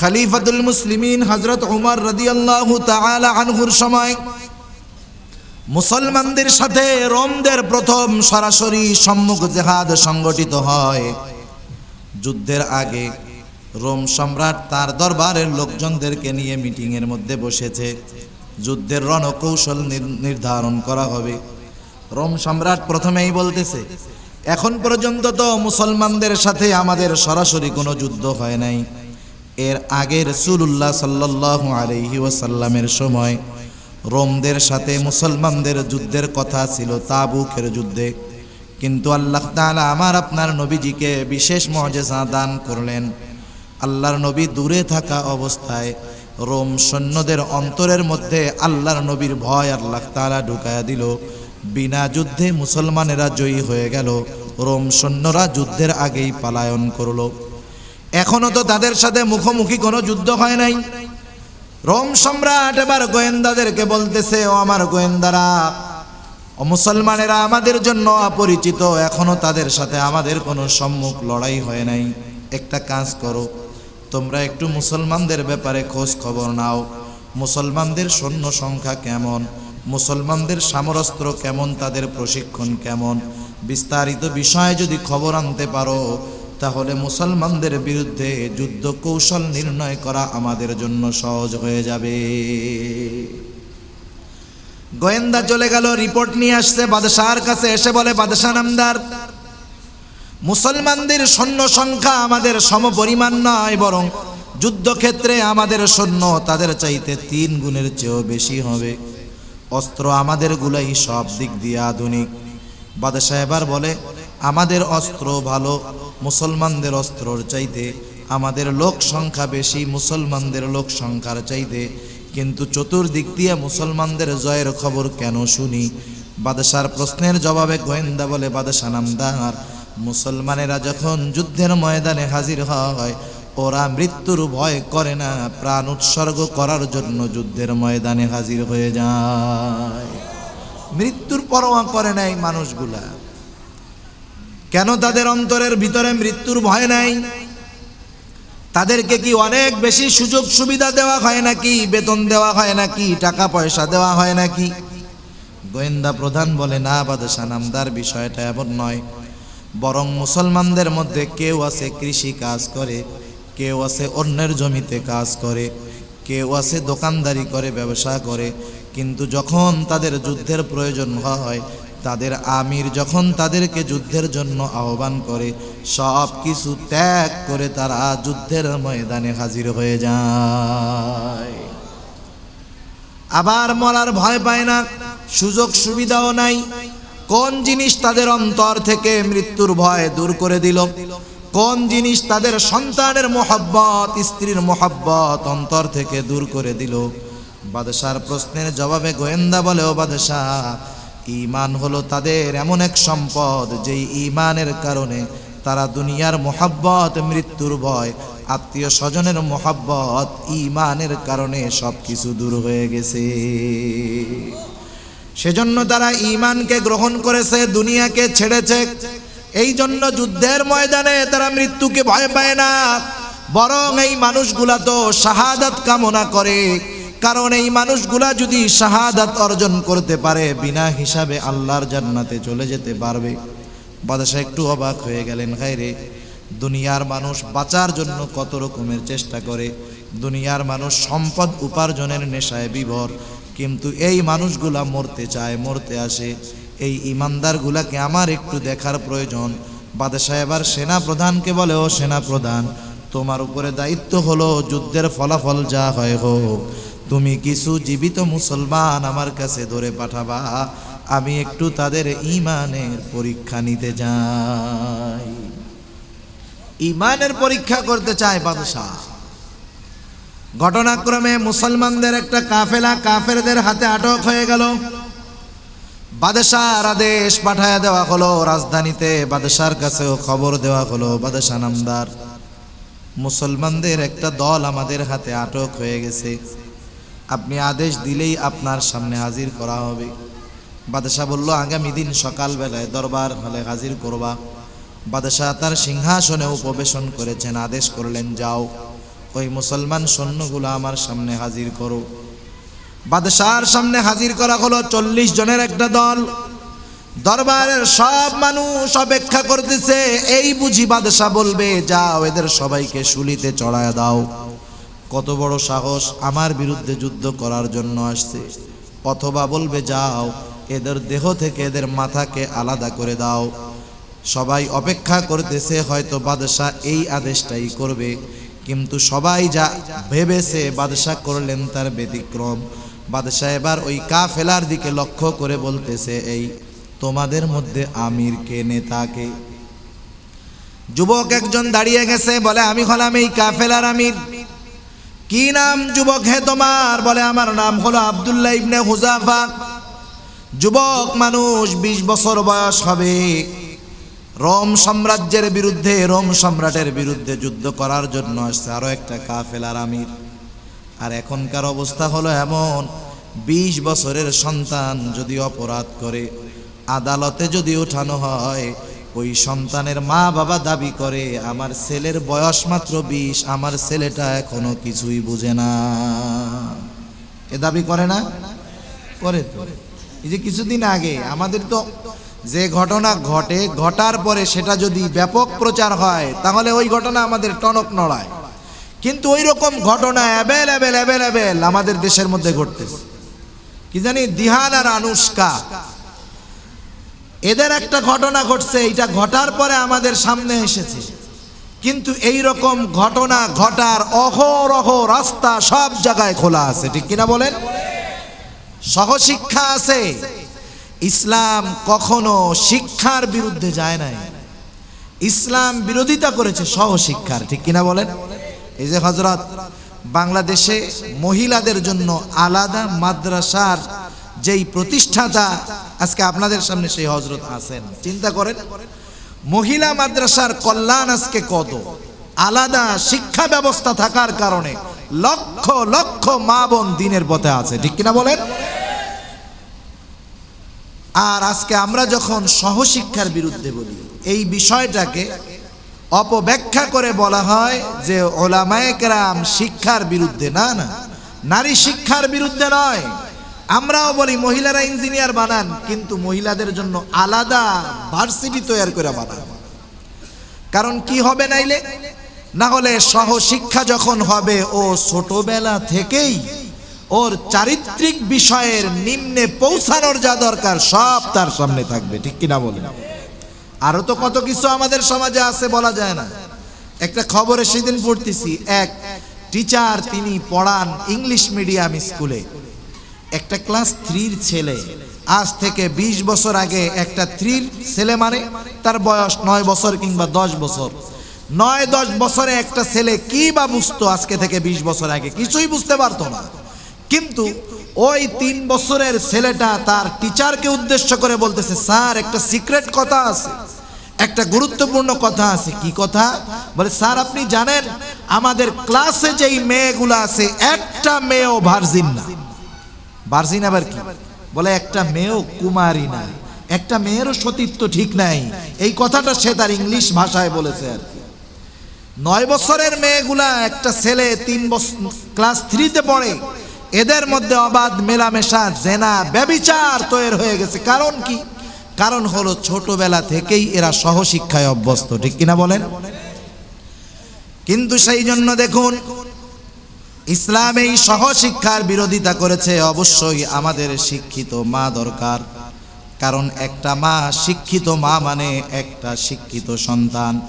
খলিফাতুল মুসলিমিন হজরত উমর রদিয়াল্লাহু তাআলা আনহুর সময় মুসলমানদের সাথে রোমদের প্রথম সরাসরি সম্মুখ জেহাদ সংগঠিত হয়। যুদ্ধের আগে রোম সম্রাট তার দরবারের লোকজনদেরকে নিয়ে মিটিংয়ের মধ্যে বসেছে। যুদ্ধের রণকৌশল নির- নির্ধারণ করা হবে। রোম সম্রাট প্রথমেই বলতেছে, এখন পর্যন্ত তো মুসলমানদের সাথে আমাদের সরাসরি কোনো যুদ্ধ হয় নাই। এর আগে রসুল্লাহ সাল্লাল্লাহু আলাইহি ওয়াসাল্লামের সময় রোমদের সাথে মুসলমানদের যুদ্ধের কথা ছিল, তাবুকের যুদ্ধে। কিন্তু আল্লাহ তাআলা আমার আপনার নবীজিকে বিশেষ মর্যাদা দান করলেন। আল্লাহর নবী দূরে থাকা অবস্থায় রোম সৈন্যদের অন্তরের মধ্যে আল্লাহর নবীর ভয় আল্লাহ তাআলা ঢুকায়া দিল। বিনা যুদ্ধে মুসলমানেরা জয়ী হয়ে গেল। রোম সৈন্যরা যুদ্ধের আগেই পালায়ন করল। এখনও তো তাদের সাথে মুখোমুখি কোনো যুদ্ধ হয় নাই। রোম সম্রাট এবার গোয়েন্দাদেরকে বলতেছে, ও আমার গোয়েন্দারা, ও মুসলমানেরা আমাদের জন্য অপরিচিত, এখনও তাদের সাথে আমাদের কোনো সম্মুখ লড়াই হয় নাই। একটা কাজ করো, তোমরা একটু মুসলমানদের ব্যাপারে খোঁজ খবর নাও। মুসলমানদের সৈন্য সংখ্যা কেমন? মুসলমানদের সামরস্ত্র কেমন? তাদের প্রশিক্ষণ কেমন? বিস্তারিত বিষয়ে যদি খবর আনতে পারো তাহলে মুসলমানদের বিরুদ্ধে যুদ্ধ কৌশল নির্ণয় করা আমাদের জন্য সহজ হয়ে যাবে। গোয়েন্দা চলে গেল, রিপোর্ট নিয়ে আসছে বাদশাহর কাছে এসে বলে বাদশাহ নামদার, মুসলমানদের সৈন্য সংখ্যা আমাদের সমপরিমাণ নয়, বরং যুদ্ধক্ষেত্রে আমাদের সৈন্য তাদের চাইতে তিন গুণের চেয়েও বেশি হবে। অস্ত্র আমাদের গুলাই সব দিক দিয়ে আধুনিক। বাদশাহ এবার বলে, আমাদের অস্ত্র ভালো মুসলমানদের অস্ত্রর চাইতে আমাদের লোক সংখ্যা বেশি, মুসলমানদের লোক সংখ্যার চাইতে। কিন্তু চতুর্দিক দিয়ে মুসলমানদের জয়ের খবর কেন শুনি? বাদশার প্রশ্নের জবাবে গোয়েন্দা বলে, বাদশা নামদার, মুসলমানেরা যখন যুদ্ধের ময়দানে হাজির হয়, ওরা মৃত্যুর ভয় করে না, প্রাণ উৎসর্গ করার জন্য যুদ্ধের ময়দানে হাজির হয়ে যায়। মৃত্যুর পরোয়া করে নাই মানুষগুলা। কেন তাদের অন্তরের ভিতরে মৃত্যুর ভয় নাই? তাদেরকে কি অনেক বেশি সুযোগ সুবিধা দেওয়া হয় নাকি? বেতন দেওয়া হয় নাকি? টাকা পয়সা দেওয়া হয় নাকি? গোয়েন্দা প্রধান বলে, না বাদশা, নামদার বিষয়টা এমন নয়। বরং মুসলমানদের মধ্যে কেউ আছে কৃষি কাজ করে, কেউ আছে অন্যের জমিতে কাজ করে, কেউ আছে দোকানদারি করে, ব্যবসা করে। কিন্তু যখন তাদের যুদ্ধের প্রয়োজন হয় তাদের আমির যখন তাদেরকে যুদ্ধের জন্য আহ্বান করে, সব কিছু ত্যাগ করে তারা যুদ্ধের ময়দানে হাজির হয়ে যায়। আবার মরার ভয় পায় না, সুযোগ সুবিধাও নাই। কোন জিনিস তাদের অন্তর থেকে মৃত্যুর ভয় দূর করে দিল? কোন জিনিস তাদের সন্তানের মোহাব্বত, স্ত্রীর মোহাব্বত অন্তর থেকে দূর করে দিল? বাদশার প্রশ্নের জবাবে গোয়েন্দা বলে, ও বাদশাহ ইমান হলো তাদের এমন এক সম্পদ, যেই ইমানের কারণে তারা দুনিয়ার মোহাব্বত, মৃত্যুর ভয়, আত্মীয় স্বজনের মোহাব্বত ইমানের কারণে সব কিছু দূর হয়ে গেছে। সেজন্য তারা ইমানকে গ্রহণ করেছে, দুনিয়াকে ছেড়েছে। এই জন্য যুদ্ধের ময়দানে তারা মৃত্যুকে ভয় পায় না। বরং এই মানুষগুলা তো শাহাদাত কামনা করে। কারণ এই মানুষগুলা যদি শাহাদাত অর্জন করতে পারে, বিনা হিসাবে আল্লাহর জান্নাতে চলে যেতে পারবে। বাদশাহ একটু অবাক হয়ে গেলেন খাইরে দুনিয়ার মানুষ বাঁচার জন্য কত রকমের চেষ্টা করে। দুনিয়ার মানুষ সম্পদ উপার্জনের নেশায় বিভর। কিন্তু এই মানুষগুলা মরতে চায়, মরতে আসে। এই ইমানদারগুলাকে আমার একটু দেখার প্রয়োজন। বাদশাহ এবার সেনা প্রধানকে বলে, ও সেনা প্রধান তোমার উপরে দায়িত্ব হলো যুদ্ধের ফলাফল যা হয় হোক। তুমি কিছু জীবিত মুসলমান আমার কাছে ধরে পাঠাবা, আমি একটু তাদের ইমানের পরীক্ষা নিতে যাই ইমানের পরীক্ষা করতে চায় বাদশাহ। ঘটনাক্রমে মুসলমানদের একটা কাফেলা কাফেরদের হাতে আটক হয়ে গেল। বাদশার আদেশ পাঠায় দেওয়া হলো, রাজধানীতে বাদশার কাছেও খবর দেওয়া হলো, বাদশাহ নামদার। মুসলমানদের একটা দল আমাদের হাতে আটক হয়ে গেছে। আপনি আদেশ দিলেই আপনার সামনে হাজির করা হবে। বাদশাহ বলল, আগামী দিন সকালবেলায় দরবার হলে হাজির করবা। বাদশাহ তার সিংহাসনে উপবেশন করেছেন, আদেশ করলেন, যাও। ওই মুসলমান সৈন্যগুলো আমার সামনে হাজির করো। বাদশার সামনে হাজির করা হলো চল্লিশ জনের একটা দল। দরবারের সব মানুষ অপেক্ষা করতেছে, এই বুঝি বাদশাহ বলবে, যাও, এদের সবাইকে শুলিতে চড়ায় দাও। কত বড় সাহস আমার বিরুদ্ধে যুদ্ধ করার জন্য আসছে। অথবা বলবে, যাও, এদের দেহ থেকে এদের মাথাকে আলাদা করে দাও। সবাই অপেক্ষা করতেছে, হয়তো বাদশাহ এই আদেশটাই করবে। কিন্তু সবাই যা ভেবেছে বাদশাহ করলেন তার ব্যতিক্রম। বাদশাহ এবার ওই কাফেলার দিকে লক্ষ্য করে বলতেছে, এই তোমাদের মধ্যে আমির কে নেতাকে যুবক একজন দাঁড়িয়ে গেছে, বলে, আমি হলাম এই কাফেলার আমির। কি নাম যুবক হে তোমার? বলে, আমার নাম হলো আব্দুল্লাহ ইবনে হুজাফা। যুবক মানুষ বিশ বছর বয়স হবে। রোম সাম্রাজ্যের বিরুদ্ধে, রোম সম্রাটের বিরুদ্ধে যুদ্ধ করার জন্য আসছে আরও একটা কাফেলার আমির। আর এখনকার অবস্থা হলো এমন, বিশ বছরের সন্তান যদি অপরাধ করে, আদালতে যদি ওঠানো হয় ওই সন্তানের মা বাবা দাবি করে, আমার ছেলের বয়স মাত্র বিশ, আমার ছেলেটা এখনও কিছুই বুঝে না। এ দাবি করে না? করে এই যে কিছুদিন আগে আমাদের তো যে ঘটনা ঘটে, ঘটার পরে সেটা যদি ব্যাপক প্রচার হয়, তাহলে ওই ঘটনা আমাদের টনক নড়ায়। কিন্তু ওই রকম ঘটনা অ্যাভেলেবেল অ্যাভেলেবেল আমাদের দেশের মধ্যে ঘটতেছে। কি জানি, দিহান আর আনুষ্কা এদের একটা ঘটনা ঘটছে এটা ঘটার পরে আমাদের সামনে এসেছে। কিন্তু এই রকম ঘটনা ঘটার অহরহ রাস্তা সব জায়গায় খোলা আছে, ঠিক কিনা বলেন? সহশিক্ষা আছে। ইসলাম কখনো শিক্ষার বিরুদ্ধে যায় নাই। ইসলাম বিরোধিতা করেছে সহশিক্ষার, ঠিক কিনা বলেন? এই যে হজরত বাংলাদেশে মহিলাদের জন্য আলাদা মাদ্রাসার যেই প্রতিষ্ঠাতা আজকে আপনাদের সামনে সেই হজরত আছেন। চিন্তা করেন, মহিলা মাদ্রাসার কল্যাণ আজকে কত? আলাদা শিক্ষা ব্যবস্থা থাকার কারণে লক্ষ লক্ষ মা বোন দিনের পথে আছে, ঠিক কিনা বলেন? আর আজকে আমরা যখন সহশিক্ষার বিরুদ্ধে বলি, এই বিষয়টাকে অপব্যাখ্যা করে বলা হয় যে ওলামায়ে কেরাম শিক্ষার বিরুদ্ধে, না না, নারী শিক্ষার বিরুদ্ধে নয়। আমরাও বলি, মহিলারা ইঞ্জিনিয়ার বানান, কিন্তু মহিলাদের জন্য আলাদা ভার্সিটি তৈরি করে বানান। কারণ কি হবে নাইলে? না হলে সহশিক্ষা যখন হবে, ও ছোটবেলা থেকেই ওর চারিত্রিক বিষয়ের নিম্নে পৌঁছানোর যা দরকার, সব তার সামনে থাকবে, ঠিক কিনা বলেন? আরও তো কত কিছু আমাদের সমাজে আছে বলা যায় না। একটা খবরে সেদিন পড়তেছি, এক টিচার তিনি পড়ান ইংলিশ মিডিয়াম স্কুলে একটা ক্লাস থ্রির ছেলে। আজ থেকে ২০ বছর আগে একটা থ্রির ছেলে মানে তার বয়স নয় বছর কিংবা দশ বছর। নয়, দশ বছরে একটা ছেলে কি বা বুঝতো আজকে থেকে ২০ বছর আগে? কিছুই বুঝতে পারতো না। কিন্তু ওই তিন বছরের ছেলেটা তার টিচারকে উদ্দেশ্য করে বলতেছে, স্যার, একটা সিক্রেট কথা আছে। একটা গুরুত্বপূর্ণ কথা আছে। কি কথা? বলে, স্যার, আপনি জানেন, আমাদের ক্লাসে যেই মেয়েগুলো আছে, একটা মেয়েও ভার্জিন না। ভার্জিন আবার কি? বলে, একটা মেয়েও কুমারী না একটা মেয়েরও সতীত্ব ঠিক নাই। এই কথাটা সে তার ইংলিশ ভাষায় বলেছে আর কি। নয় বছরের মেয়েগুলা একটা ছেলে তিন বছর ক্লাস থ্রিতে পড়ে, এদের মধ্যে অবাধ মেলামেশা, জেনা, ব্যবিচার তৈরি হয়ে গেছে। কারণ কি? কারণ হলো ছোটবেলা থেকেই এরা সহশিক্ষায় অভ্যস্ত, ঠিক কিনা বলেন? কিন্তু সেই জন্য দেখুন ইসলাম এই সহশিক্ষার বিরোধিতা করেছে, অবশ্যই আমাদের শিক্ষিত মা দরকার। কারণ একটা মা শিক্ষিত মা মানে একটা শিক্ষিত সন্তান।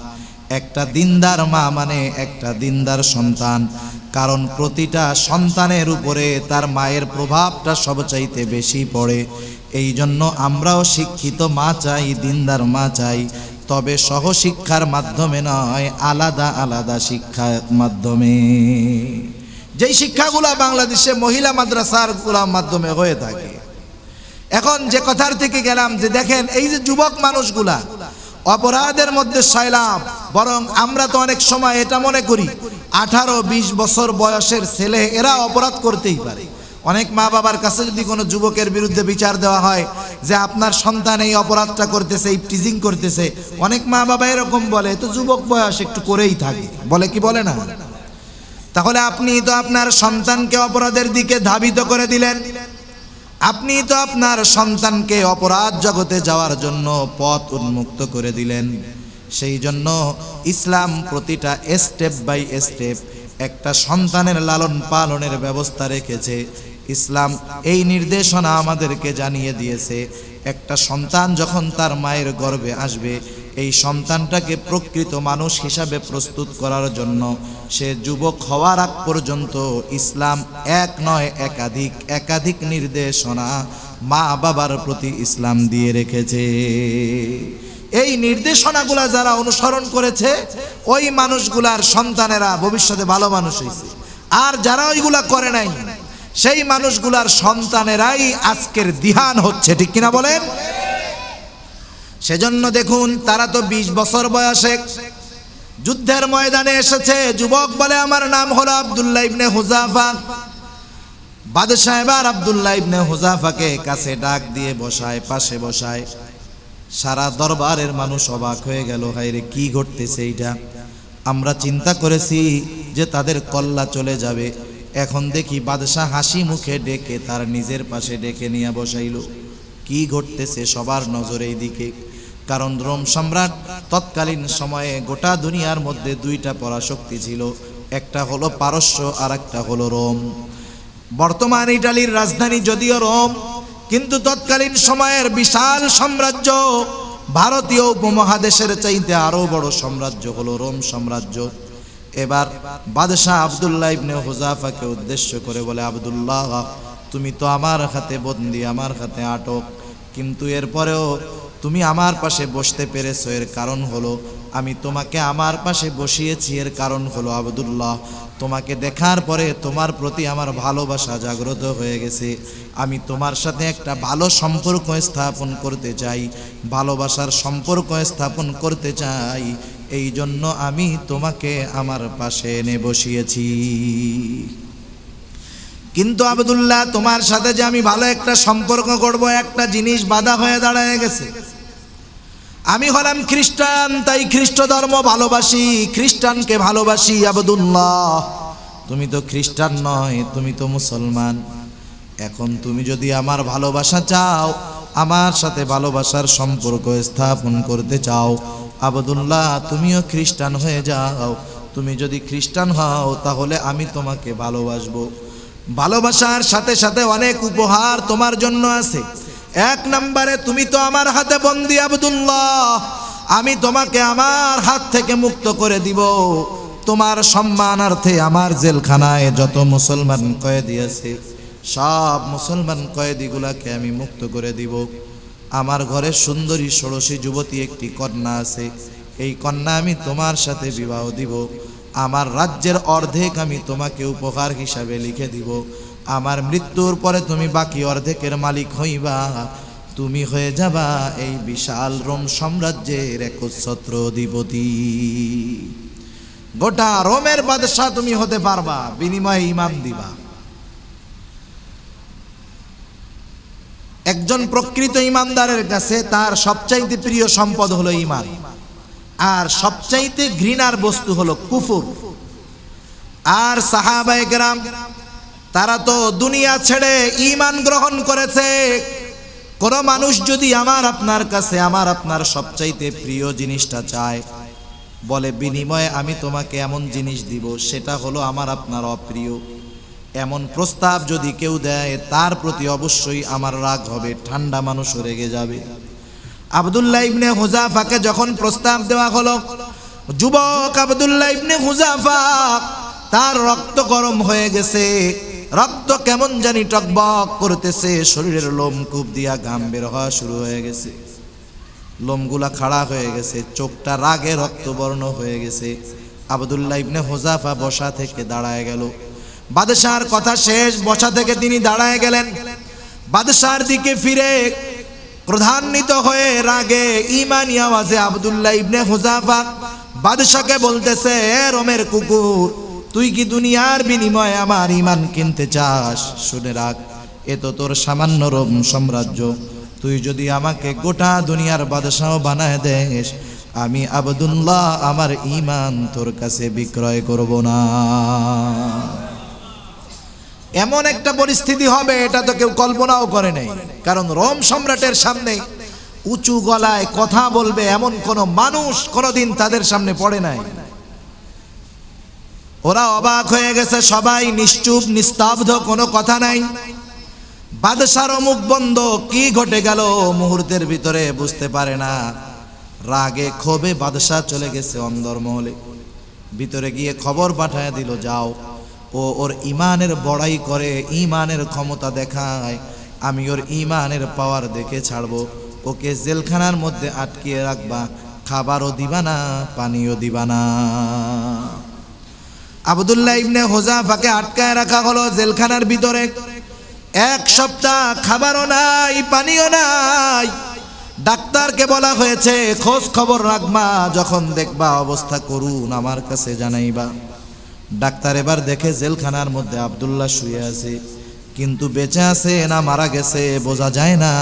একটা দিনদার মা মানে একটা দিনদার সন্তান। কারণ প্রতিটা সন্তানের উপরে তার মায়ের প্রভাবটা সবচাইতে বেশি পড়ে। এই জন্য আমরাও শিক্ষিত মা চাই, দিনদার মা চাই। তবে সহশিক্ষার মাধ্যমে নয়, আলাদা আলাদা শিক্ষার মাধ্যমে। যেই শিক্ষাগুলা বাংলাদেশে মহিলা মাদ্রাসারগুলার মাধ্যমে হয়ে থাকে। এখন যে কথার থেকে গেলাম যে দেখেন, এই যে যুবক মানুষগুলা, অপরাধের মধ্যে সয়লাম বরং আমরা তো অনেক সময় এটা মনে করি, আঠারো, বিশ বছর বয়সের ছেলে, এরা অপরাধ করতেই পারে। অনেক মা বাবার কাছে যদি কোনো যুবকের বিরুদ্ধে বিচার দেওয়া হয়, যে আপনার সন্তান এই অপরাধটা করতেছে, এই টিজিং করতেছে, অনেক মা বাবা এরকম বলে, তো যুবক বয়স একটু করেই থাকে। বলে কি বলে না? তাহলে আপনি তো আপনার সন্তানকে অপরাধের দিকে ধাবিত করে দিলেন। আপনি তো আপনার সন্তানকে অপরাধ জগতে যাওয়ার জন্য পথ উন্মুক্ত করে দিলেন। সেই জন্য ইসলাম প্রতিটা স্টেপ বাই স্টেপ একটা সন্তানের লালন পালনের ব্যবস্থা রেখেছে। ইসলাম এই নির্দেশনা আমাদেরকে জানিয়ে দিয়েছে, একটা সন্তান যখন তার মায়ের গর্ভে আসবে এই সন্তানটাকে প্রকৃত মানুষ হিসাবে প্রস্তুত করার জন্য সে যুবক হওয়ার আগ পর্যন্ত ইসলাম এক নয় একাধিক একাধিক নির্দেশনা মা বাবার প্রতি ইসলাম দিয়ে রেখেছে। এই নির্দেশনাগুলা যারা অনুসরণ করেছে, ওই মানুষগুলার সন্তানেরা ভবিষ্যতে ভালো মানুষ হয়েছে আর যারা ওইগুলা করে নাই, সেই মানুষগুলার সন্তানেরাই আজকের দিহান হচ্ছে, ঠিক কিনা বলেন? সেজন্য দেখুন, তারা তো ২০ বছর বয়সে। যুদ্ধের ময়দানে এসেছে, যুবক বলে আমার নাম হলো আব্দুল্লাহ ইবনে হুজাফা। বাদশাহ এবার আব্দুল্লাহ ইবনে হুজাফাকে কাছে ডাক দিয়ে বসায়, পাশে বসায়। সারা দরবারের মানুষ অবাক হয়ে গেল হাইরে কি ঘটতেছে এইটা? আমরা চিন্তা করেছি যে তাদের কল্লা চলে যাবে। এখন দেখি বাদশাহ হাসি মুখে ডেকে তার নিজের পাশে ডেকে নিয়ে বসাইল। কি ঘটতেছে সবার নজর এই দিকে কারণ রোম সম্রাট তৎকালীন সময়ে গোটা দুনিয়ার মধ্যে দুইটা পরাশক্তি ছিল। একটা হলো পারস্য আর একটা হলো রোম। বর্তমান ইটালির রাজধানী যদিও রোম, কিন্তু তৎকালীন সময়ের বিশাল সাম্রাজ্য, ভারতীয় উপমহাদেশের চাইতে আরও বড় সাম্রাজ্য হলো রোম সাম্রাজ্য। এবার বাদশাহ আবদুল্লাহ ইবনে হুজাফাকে উদ্দেশ্য করে বলে, আবদুল্লাহ, তুমি তো আমার হাতে বন্দি, আমার হাতে আটক। কিন্তু এরপরেও তুমি আমার পাশে বসতে পেরেছ, এর কারণ হলো আমি তোমাকে আমার পাশে বসিয়েছি, এর কারণ হলো আবদুল্লাহ। তোমাকে দেখার পরে তোমার প্রতি আমার ভালোবাসা জাগ্রত হয়ে গেছে। আমি তোমার সাথে একটা ভালো সম্পর্ক স্থাপন করতে চাই, ভালোবাসার সম্পর্ক স্থাপন করতে চাই। এই জন্য আমি তোমাকে আমার পাশে এনে বসিয়েছি। কিন্তু আবদুল্লাহ, তোমার সাথে যে আমি ভালো একটা সম্পর্ক করব, একটা জিনিস বাধা হয়ে দাঁড়ায় গেছে। আমি হলাম খ্রিস্টান, তাই খ্রিস্ট ধর্ম ভালোবাসি, খ্রিস্টানকে ভালোবাসি আবদুল্লাহ। তুমি তো খ্রিস্টান নয়, তুমি তো মুসলমান। এখন তুমি যদি আমার ভালোবাসা চাও, আমার সাথে ভালোবাসার সম্পর্ক স্থাপন করতে চাও, আবদুল্লাহ, তুমিও খ্রিস্টান হয়ে যাও। তুমি যদি খ্রিস্টান হও, তাহলে আমি তোমাকে ভালোবাসবো। ভালোবাসার সাথে সাথে অনেক উপহার তোমার জন্য আছে। এক নম্বরে তুমি তো আমার হাতে বন্দি আবদুল্লাহ। আমি তোমাকে আমার হাত থেকে মুক্ত করে দিব। তোমার সম্মানার্থে আমার জেলখানায় যত মুসলমান কয়েদি আছে, সব মুসলমান কয়েদিগুলাকে আমি মুক্ত করে দিব। আমার ঘরে সুন্দরী ষোড়শী যুবতী একটি কন্যা আছে। এই কন্যা আমি তোমার সাথে বিবাহ দিব। আমার রাজ্যের অর্ধেক আমি তোমাকে উপহার হিসাবে লিখে দিব। আমার মৃত্যুর পরে তুমি বাকি অর্ধেকের মালিক হইবা। তুমি হয়ে যাবা এই বিশাল রোম সাম্রাজ্যের একচ্ছত্র অধিপতি। গোটা রোমের বাদশাহ তুমি হতে পারবা, বিনিময়ে ইমাম দিবা। একজন প্রকৃত ইমানদারের কাছে তার সবচাইতে প্রিয় সম্পদ হলো ইমান। আর সবচাইতে ঘৃণার বস্তু হলো কুফুর। আর সাহাবায়ে গ্রাম তারা তো দুনিয়া ছেড়ে ইমান গ্রহণ করেছে। কোন মানুষ যদি আমার আপনার কাছে আমার আপনার সবচাইতে প্রিয় জিনিসটা চায়, বলে, বিনিময়ে আমি তোমাকে এমন জিনিস দিব, সেটা হলো আমার আপনার অপ্রিয়। এমন প্রস্তাব যদি কেউ দেয়, তার প্রতি অবশ্যই আমার রাগ হবে, ঠান্ডা মানুষও রেগে যাবে। আবদুল্লাহ ইবনে হুজাফাকে যখন প্রস্তাব দেওয়া হলো, যুবক আবদুল্লাহ ইবনে হুজাফা, তার রক্ত গরম হয়ে গেছে। রক্ত কেমন জানি টকবক করতেছে, শরীরের লোম কূপ দিয়া ঘাম বের হওয়া শুরু হয়ে গেছে। লোমগুলা খাড়া হয়ে গেছে, চোখটা রাগে রক্তবর্ণ হয়ে গেছে। আবদুল্লাহ ইবনে হোজাফা বসা থেকে দাঁড়ায় গেল। বাদশাহর কথা শেষ, বসা থেকে তিনি দাঁড়ায় গেলেন। বাদশাহর দিকে ফিরে প্রধান্বিত হয়ে রাগে ইমানি আওয়াজে আবদুল্লাহ ইবনে হোজাফা বাদশাকে বলতেছে রোমের কুকুর, তুই কি দুনিয়ার বিনিময়ে আমার ইমান কিনতে চাস? শুনে রাখ, এ তো তোর সামান্য রোম সাম্রাজ্য। তুই যদি আমাকে গোটা দুনিয়ার বাদশাহ বানায় দেস, আমি আবদুল্লাহ আমার ইমান তোর কাছে বিক্রয় করব না। এমন একটা পরিস্থিতি হবে, এটা তো কেউ কল্পনাও করে নাই। কারণ রোম সম্রাটের সামনে উঁচু গলায় কথা বলবে এমন কোন মানুষ কোনোদিন তাদের সামনে পড়ে নাই। ওরা অবাক হয়ে গেছে, সবাই নিশ্চুপ, নিস্তব্ধ, কোনো কথা নাই। বাদশার মুখ বন্ধ কি ঘটে গেল মুহূর্তের ভিতরে বুঝতে পারে না। রাগে ক্ষোভে বাদশাহ চলে গেছে অন্দরমহলে। ভিতরে গিয়ে খবর পাঠায় দিল, যাও। ও ওর ইমানের বড়াই করে ইমানের ক্ষমতা দেখায়, আমি ওর ইমানের পাওয়ার দেখে ছাড়বো। ওকে জেলখানার মধ্যে আটকিয়ে রাখবা, খাবারও দিবা না, পানিও দিবা না। আবদুল্লাহ ইবনে হোজাফাকে আটকায় রাখা হলো জেলখানার ভিতরে। এক সপ্তাহ খাবারও নাই, পানিও নাই। ডাক্তারকে বলা হয়েছে, খোঁজ খবর রাখবা, যখন দেখবা অবস্থা করুন, আমার কাছে জানাইবা। ডাক্তার এবার দেখে জেলখানার মধ্যে আবদুল্লাহ শুয়ে আছে। কিন্তু বেঁচে আছে না মারা গেছে, বোঝা যায় না।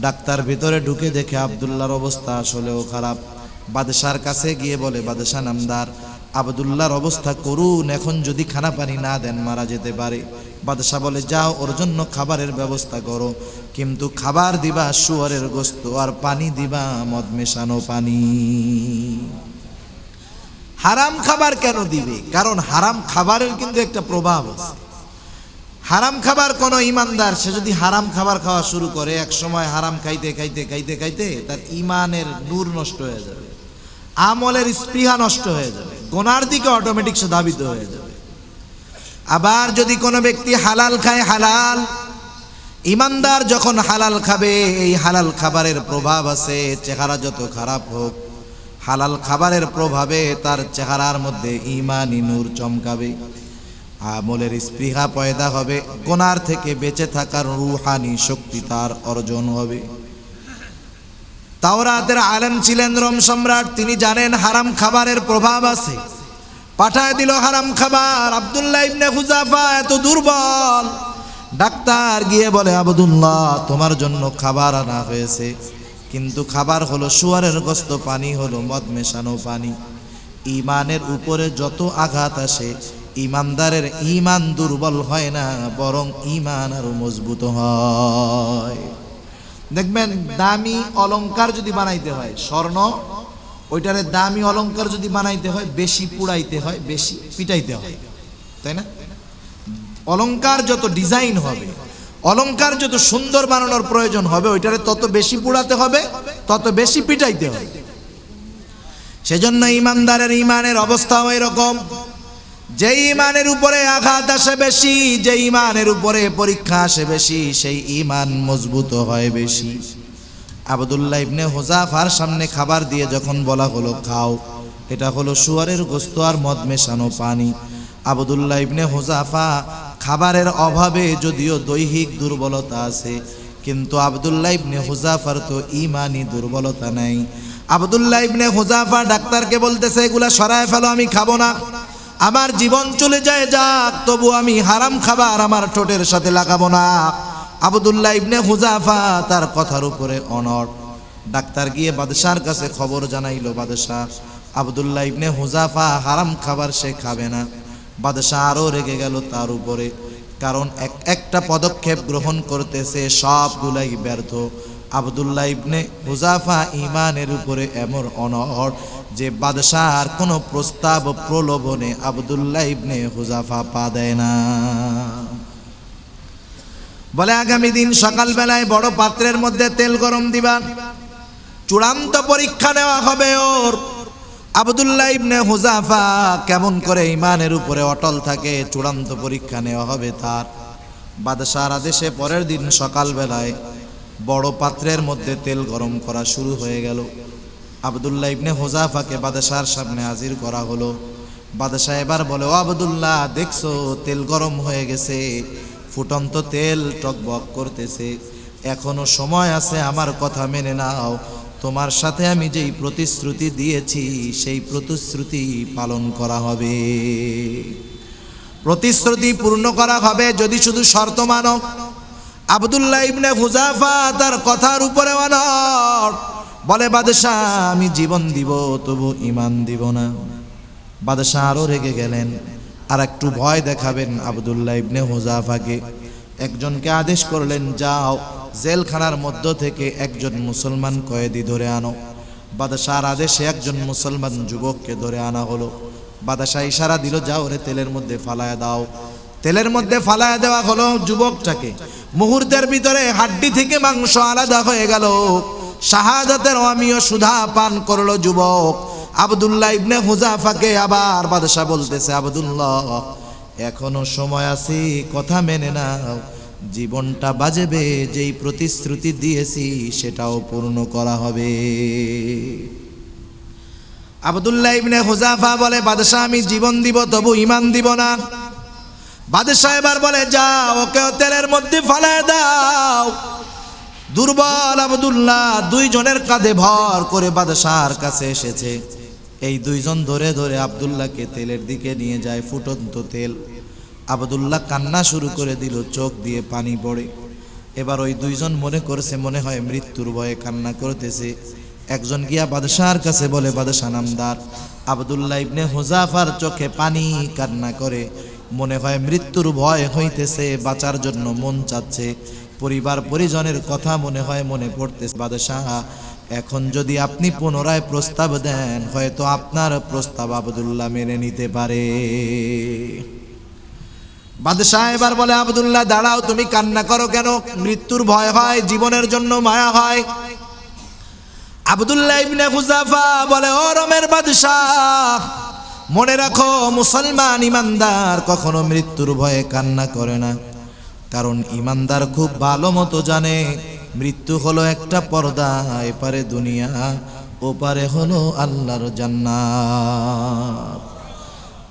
ডাক্তার ভিতরে ঢুকে দেখে আবদুল্লাহর অবস্থা আসলেও খারাপ। বাদশার কাছে গিয়ে বলে বাদশাহ নামদার, আবদুল্লাহর অবস্থা করুন, এখন যদি খানা পানি না দেন মারা যেতে পারে। বাদশাহ বলে, যাও, ওর জন্য খাবারের ব্যবস্থা করো। কিন্তু খাবার দিবা শুয়ারের গোস্ত আর পানি দিবা মদ মেশানো পানি। হারাম খাবার কেন দিবে? কারণ হারাম খাবারের কিন্তু একটা প্রভাব আছে। হারাম খাবার কোন ইমানদার, সে যদি হারাম খাবার খাওয়া শুরু করে, এক সময় হারাম খাইতে খাইতে খাইতে খাইতে, তার ইমানের নূর নষ্ট হয়ে যাবে। আমলের স্পৃহা নষ্ট হয়ে যাবে। গোনার দিকে অটোমেটিক সে ধাবিত হয়ে যাবে। আবার যদি কোনো ব্যক্তি হালাল খায়, হালাল, ইমানদার যখন হালাল খাবে, এই হালাল খাবারের প্রভাব আছে, চেহারা যত খারাপ হোক হালাল খাবারের প্রভাবে তার চেহারার মধ্যে ইমানি নূর চমকাবে, আমলের স্পৃহা পয়দা হবে, গোনার থেকে বেঁচে থাকার রুহানি শক্তি তার অর্জন হবে। তাওরাতের আলেম ছিলেন রোম সম্রাট, তিনি জানেন হারাম খাবারের প্রভাব আছে। পাঠায় দিল হারাম খাবার, আব্দুল্লাহ ইবনে হুজাফা এত দুর্বল। ডাক্তার গিয়ে বলে, আবদুল্লাহ, তোমার জন্য খাবার আনা হয়েছে। কিন্তু খাবার হলো শুয়ারের গস্ত, পানি হলো মদ মেশানো পানি। ইমানের উপরে যত আঘাত আসে ইমানদারের ইমান দুর্বল হয় না, বরং ইমান আরও মজবুত হয়। দেখবেন, দামি অলংকার যদি বানাইতে হয়, স্বর্ণ, ওইটারে দামি অলংকার যদি বানাইতে হয়, বেশি পুড়াইতে হয়, বেশি পিটাইতে হয়। তাই না? অলংকার যত ডিজাইন হবে অলংকার যত সুন্দর বানানোর প্রয়োজন হবে, ওইটারে তত বেশি পুড়াতে হবে, তত বেশি পিটাইতে হবে। সেজন্য ইমানদারের ইমানের অবস্থাও এরকম যে ইমানের উপরে আঘাত আসে বেশি যে ইমানের উপরে পরীক্ষা আসে বেশি, সেই ইমান মজবুত হয় বেশি। আবদুল্লাহ ইবনে হোজাফার সামনে খাবার দিয়ে যখন বলা হলো, খাও। এটা হলো শুয়ারের গোস্ত আর মদ মেশানো পানি। আবদুল্লাহ ইবনে হোজাফা খাবারের অভাবে যদিও দৈহিক দুর্বলতা আছে, কিন্তু আবদুল্লাহ ইবনে হুজাফার তো ইমানই দুর্বলতা নাই। আবদুল্লাহ ইবনে হুজাফা ডাক্তারকে বলতেছে, এগুলা সরায় ফেলো, আমি খাব না। আমার জীবন চলে যায় যাক, তবু আমি হারাম খাবার আমার ঠোঁটের সাথে লাগাবো না। আবদুল্লাহ ইবনে হুজাফা তার কথার উপরে অনড়। ডাক্তার গিয়ে বাদশার কাছে খবর জানাইলো বাদশাহ আবদুল্লাহ ইবনে হুজাফা হারাম খাবার সে খাবে না। বাদশাহ আরও রেগে গেল তার উপরে, কারণ এক, একটা পদক্ষেপ গ্রহণ করতেছে সবগুলাই ব্যর্থ। আবদুল্লাহ ইবনে হুজাফা ইমানের উপরে এমন অনহর যে বাদশার কোনো প্রস্তাব প্রলোভনে আবদুল্লাহ ইবনে হুজাফা পা দেয় না। বলে, আগামী দিন সকালবেলায় বড় পাত্রের মধ্যে তেল গরম দিবা। চূড়ান্ত পরীক্ষা নেওয়া হবে ওর। আবদুল্লাহ ইবনে হুজাফা কেমন করে ইমানের উপরে অটল থাকে চূড়ান্ত পরীক্ষা নেওয়া হবে তার। বাদশার আদেশে পরের দিন সকালবেলায় বড় পাত্রের মধ্যে তেল গরম করা শুরু হয়ে গেল। আবদুল্লাহ ইবনে হুজাফাকে বাদশার সামনে হাজির করা হলো। বাদশাহ এবার বলে, ও আবদুল্লাহ, দেখছ, তেল গরম হয়ে গেছে। ফুটন্ত তেল টকবক করতেছে। এখনও সময় আছে, আমার কথা মেনে নাও। তোমার সাথে আমি যেই প্রতিশ্রুতি দিয়েছি, সেই প্রতিশ্রুতি পালন করা হবে। প্রতিশ্রুতি পূর্ণ করা হবে যদি শুধু শর্ত মানব আবদুল্লাহ ইবনে হুজাফা তার কথার উপরে অনড় বলে, বাদশাহ, আমি জীবন দিব, তবু ইমান দিব না। বাদশাহ আরও রেগে গেলেন। আর একটু ভয় দেখাবেন আবদুল্লাহ ইবনে হুজাফাকে একজনকে আদেশ করলেন, যাও। জেলখানার মধ্য থেকে একজন মুসলমান কয়েদি ধরে আনো। বাদশাহর আদেশে একজন মুসলমান যুবককে ধরে আনা হলো। বাদশাহ ইশারা দিল, যাও রে, তেলের মধ্যে ফালায় দাও। তেলের মধ্যে ফালায় দেওয়া হলো যুবকটাকে। মুহূর্তের ভিতরে হাড্ডি থেকে মাংস আলাদা হয়ে গেল। শাহাদাতের অমীয় সুধা পান করল যুবক। আবদুল্লাহ ইবনে হুজাফাকে আবার বাদশাহ বলতেছে, আবদুল্লাহ, এখনও সময় আছি, কথা মেনে নাও। জীবনটা বাজেবে, যেই প্রতিশ্রুতি দিয়েছি সেটাও পূর্ণ করা হবে। আবদুল্লাহ ইবনে হুজাফা বলে, বাদশাহ, আমি জীবন দিব, তবু ইমান দিব না। বাদশাহ এবার বলে, যাও, ওকে তেলের মধ্যে ফালায় দাও। দুর্বল আবদুল্লাহ দুইজনের কাঁধে ভর করে বাদশাহর কাছে এসেছে। এই দুইজন ধরে ধরে আবদুল্লাহকে তেলের দিকে নিয়ে যায়, ফুটন্ত তেল। আবদুল্লাহ কান্না শুরু করে দিল, চোখ দিয়ে পানি পড়ে। এবার ওই দুইজন মনে করছে, মনে হয় মৃত্যুর ভয়ে কান্না করতেছে। একজন গিয়া বাদশাহর কাছে বলে বাদশাহ নামদার। আবদুল্লাহ ইবনে হুজাফার চোখে পানি কান্না করে। মনে হয় মৃত্যুর ভয় হইতেছে, বাঁচার জন্য মন চাচ্ছে। পরিবার পরিজনের কথা মনে হয় মনে পড়তেছে বাদশাহ এখন যদি আপনি পুনরায় প্রস্তাব দেন, হয়তো আপনার প্রস্তাব আবদুল্লাহ মেনে নিতে পারে। বাদশাহ এবার বলে, আবদুল্লাহ, দাঁড়াও, তুমি কান্না করো কেন? মৃত্যুর ভয় হয়, জীবনের জন্য মায়া হয়। আবদুল্লাহ ইবনে হুজাফা বলে, ও রমের বাদশাহ, মনে রাখো, মুসলমান ইমানদার কখনো মৃত্যুর ভয়ে কান্না করে না। কারণ ইমানদার খুব ভালো মতো জানে, মৃত্যু হলো একটা পর্দা, এপারে দুনিয়া, ওপারে হলো আল্লাহর জান্নাত।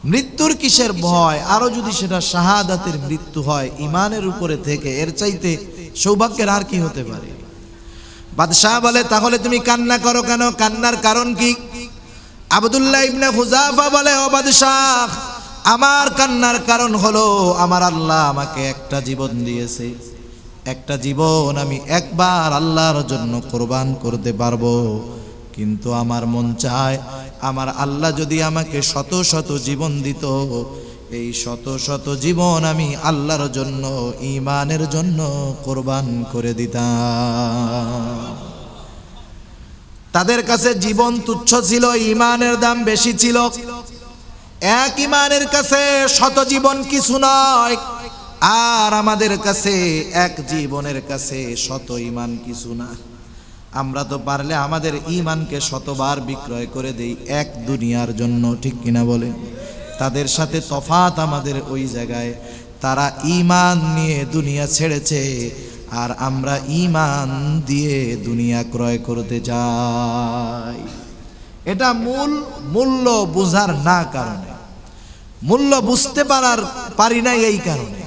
মৃত্যুর কিসের ভয়? আরও যদি সেটা শাহাদাতের মৃত্যু হয় ইমানের উপরে থেকে, এর চাইতে সৌভাগ্যের আর কি হতে পারে? বাদশাহ বলে, তাহলে তুমি কান্না করো কেন? কান্নার কারণ কি? আবদুল্লাহ ইবনে হুজাফা বলে, ও বাদশাহ, আমার কান্নার কারণ হলো, আমার আল্লাহ আমাকে একটা জীবন দিয়েছে। একটা জীবন আমি একবার আল্লাহর জন্য কোরবান করতে পারব। কিন্তু আমার মন চায় আমার আল্লাহ যদি আমাকে শত শত জীবন দিত, এই শত শত জীবন আমি আল্লাহর জন্য ইমানের জন্য কোরবান করে দিতাম। তাদের কাছে জীবন তুচ্ছ ছিল ইমানের দাম বেশি ছিল। এক ইমানের কাছে শত জীবন কিছু নয়, আর আমাদের কাছে এক জীবনের কাছে শত ইমান কিছু না। আমরা তো পারলে আমাদের ইমানকে শতবার বিক্রয় করে দেই এক দুনিয়ার জন্য, ঠিক কিনা বলে তাদের সাথে তফাত আমাদের ওই জায়গায়। তারা ইমান নিয়ে দুনিয়া ছেড়েছে আর আমরা ইমান দিয়ে দুনিয়া ক্রয় করতে যাই এটা মূল মূল্য বোঝার না কারণে। মূল্য বুঝতে পারার পারি না এই কারণে।